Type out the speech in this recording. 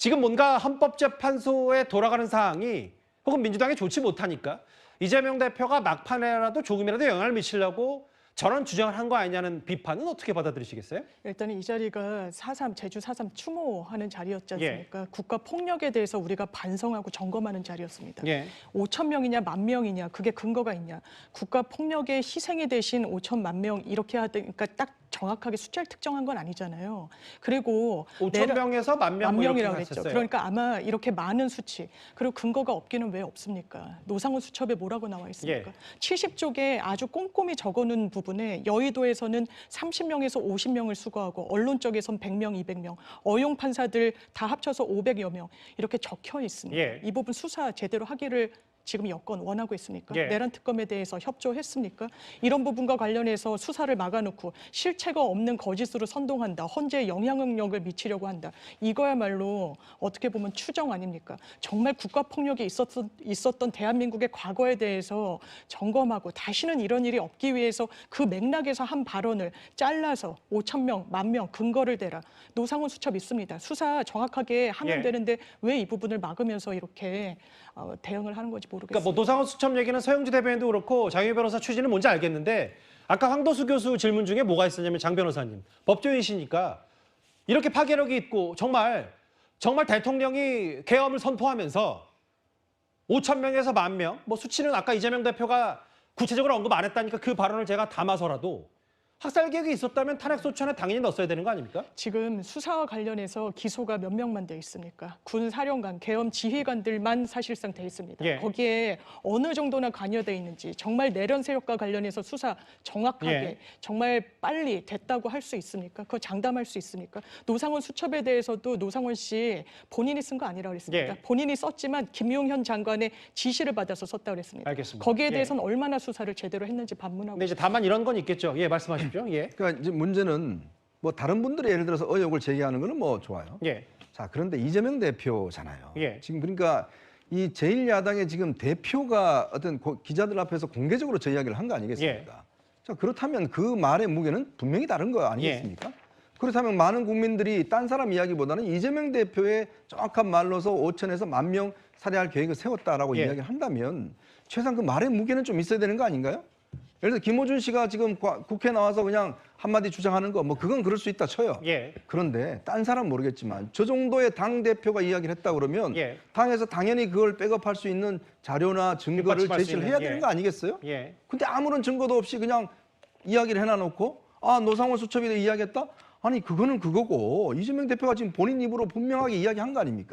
지금 뭔가 헌법재판소에 돌아가는 사항이 혹은 민주당이 좋지 못하니까 이재명 대표가 막판에라도 조금이라도 영향을 미치려고 저런 주장을 한 거 아니냐는 비판은 어떻게 받아들이시겠어요? 일단은 이 자리가 4.3 제주 4.3 추모하는 자리였지 예. 않습니까? 국가 폭력에 대해서 우리가 반성하고 점검하는 자리였습니다. 예. 5천 명이냐 만 명이냐 그게 근거가 있냐? 국가 폭력의 희생이 되신 5천만 명 이렇게 하니까 딱 정확하게 숫자를 특정한 건 아니잖아요. 그리고 5천 내려- 명에서 만 명, 만뭐 명이라고. 하셨어요. 그러니까 아마 이렇게 많은 수치 그리고 근거가 없기는 왜 없습니까? 노상훈 수첩에 뭐라고 나와 있습니까? 예. 70쪽에 아주 꼼꼼히 적어놓은 부분 에 여의도에서는 30명에서 50명을 수거하고 언론 쪽에선 100명, 200명, 어용 판사들 다 합쳐서 500여 명 이렇게 적혀 있습니다. 예. 이 부분 수사 제대로 하기를 지금 여건 원하고 있습니까? 예. 내란 특검에 대해서 협조했습니까? 이런 부분과 관련해서 수사를 막아놓고 실체가 없는 거짓으로 선동한다, 헌재에 영향력을 미치려고 한다. 이거야말로 어떻게 보면 추정 아닙니까? 정말 국가 폭력이 있었던, 있었던 대한민국의 과거에 대해서 점검하고 다시는 이런 일이 없기 위해서 그 맥락에서 한 발언을 잘라서 5천 명, 만 명 근거를 대라. 노상훈 수첩 있습니다. 수사 정확하게 하면 예. 되는데 왜 이 부분을 막으면서 이렇게 어, 대응을 하는 건지 모르겠습니다. 그러니까 뭐 노상원 수첩 얘기는 서영주 대변인도 그렇고 장유 변호사 취지는 뭔지 알겠는데 아까 황도수 교수 질문 중에 뭐가 있었냐면 장 변호사님 법조인이시니까 이렇게 파괴력이 있고 정말 정말 대통령이 계엄을 선포하면서 5천 명에서 만 명, 뭐 수치는 아까 이재명 대표가 구체적으로 언급 안 했다니까 그 발언을 제가 담아서라도 학살 계획이 있었다면 탄핵 소추안에 당연히 넣었어야 되는 거 아닙니까? 지금 수사와 관련해서 기소가 몇 명만 돼 있습니까? 군 사령관, 계엄 지휘관들만 사실상 돼 있습니다. 예. 거기에 어느 정도나 관여돼 있는지 정말 내란 세력과 관련해서 수사 정확하게 예. 정말 빨리 됐다고 할 수 있습니까? 그거 장담할 수 있습니까? 노상원 수첩에 대해서도 노상원 씨 본인이 쓴 거 아니라고 그랬습니까? 예. 본인이 썼지만 김용현 장관의 지시를 받아서 썼다고 그랬습니다. 알겠습니다. 거기에 예. 대해서는 얼마나 수사를 제대로 했는지 반문하고 근데 이제 다만 이런 건 있겠죠. 예, 말씀하십시오. 예. 그러니까 이제 문제는 뭐 다른 분들이 예를 들어서 의혹을 제기하는 거는 뭐 좋아요. 예. 자 그런데 이재명 대표잖아요. 예. 지금 그러니까 이 제1야당의 지금 대표가 어떤 고- 기자들 앞에서 공개적으로 저 이야기를 한 거 아니겠습니까? 예. 자 그렇다면 그 말의 무게는 분명히 다른 거 아니겠습니까? 예. 그렇다면 많은 국민들이 딴 사람 이야기보다는 이재명 대표의 정확한 말로서 5천에서 만 명 살해할 계획을 세웠다라고 예. 이야기를 한다면 최소한 그 말의 무게는 좀 있어야 되는 거 아닌가요? 예를 들어 김호준 씨가 지금 과- 국회 나와서 그냥 한마디 주장하는 거 뭐 그건 그럴 수 있다 쳐요. 예. 그런데 딴 사람 모르겠지만 저 정도의 당 대표가 이야기를 했다 그러면 예. 당에서 당연히 그걸 백업할 수 있는 자료나 증거를 제시를 해야 예. 되는 거 아니겠어요? 예. 근데 아무런 증거도 없이 그냥 이야기를 해놔 놓고 아 노상원 수첩이 이야기했다? 아니 그거는 그거고 이재명 대표가 지금 본인 입으로 분명하게 이야기한 거 아닙니까?